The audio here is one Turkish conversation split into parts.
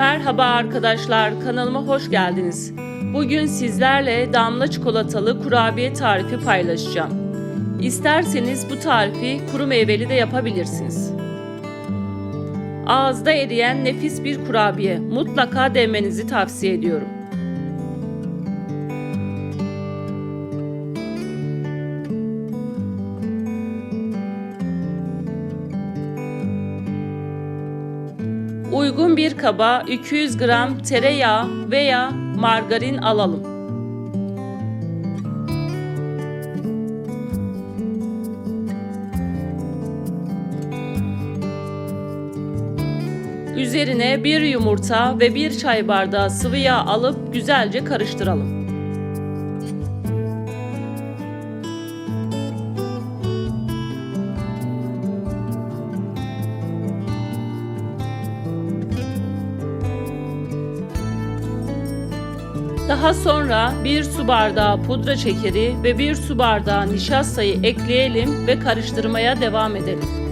Merhaba arkadaşlar, kanalıma hoş geldiniz. Bugün sizlerle damla çikolatalı kurabiye tarifi paylaşacağım. İsterseniz bu tarifi kuru meyveli de yapabilirsiniz. Ağızda eriyen nefis bir kurabiye. Mutlaka denmenizi tavsiye ediyorum. Uygun bir kaba 200 gram tereyağı veya margarin alalım. Üzerine bir yumurta ve bir çay bardağı sıvı yağ alıp güzelce karıştıralım. Daha sonra bir su bardağı pudra şekeri ve bir su bardağı nişastayı ekleyelim ve karıştırmaya devam edelim.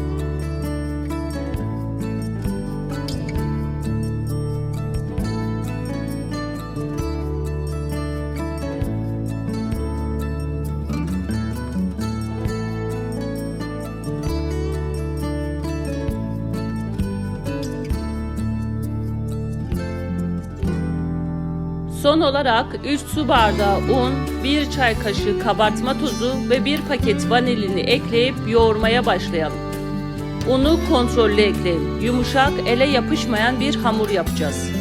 Son olarak 3 su bardağı un, 1 çay kaşığı kabartma tozu ve 1 paket vanilini ekleyip yoğurmaya başlayalım. Unu kontrollü ekleyin. Yumuşak, ele yapışmayan bir hamur yapacağız.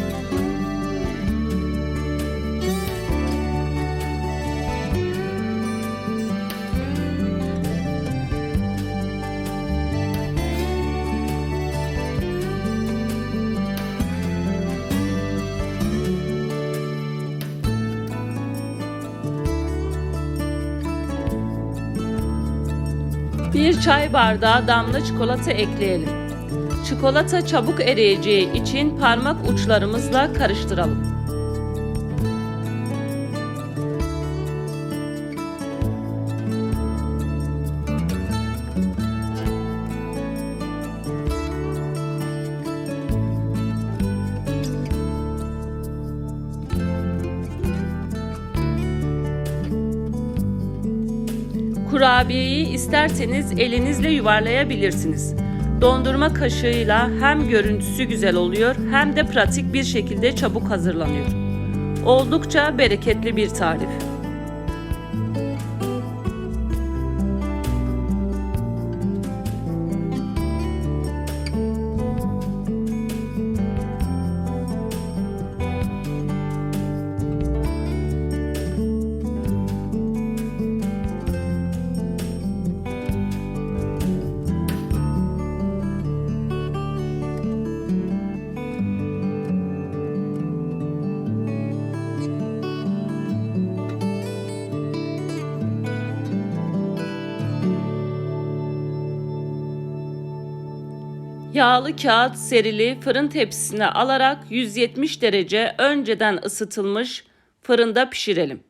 Bir çay bardağı damla çikolata ekleyelim. Çikolata çabuk eriyeceği için parmak uçlarımızla karıştıralım. Kurabiyeyi isterseniz elinizle yuvarlayabilirsiniz. Dondurma kaşığıyla hem görüntüsü güzel oluyor hem de pratik bir şekilde çabuk hazırlanıyor. Oldukça bereketli bir tarif. Yağlı kağıt serili fırın tepsisine alarak 170 derece önceden ısıtılmış fırında pişirelim.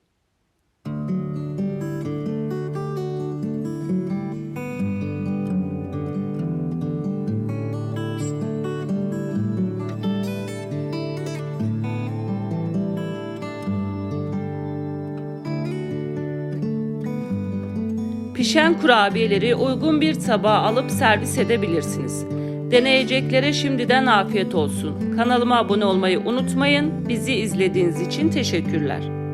Pişen kurabiyeleri uygun bir tabağa alıp servis edebilirsiniz. Deneyeceklere şimdiden afiyet olsun. Kanalıma abone olmayı unutmayın. Bizi izlediğiniz için teşekkürler.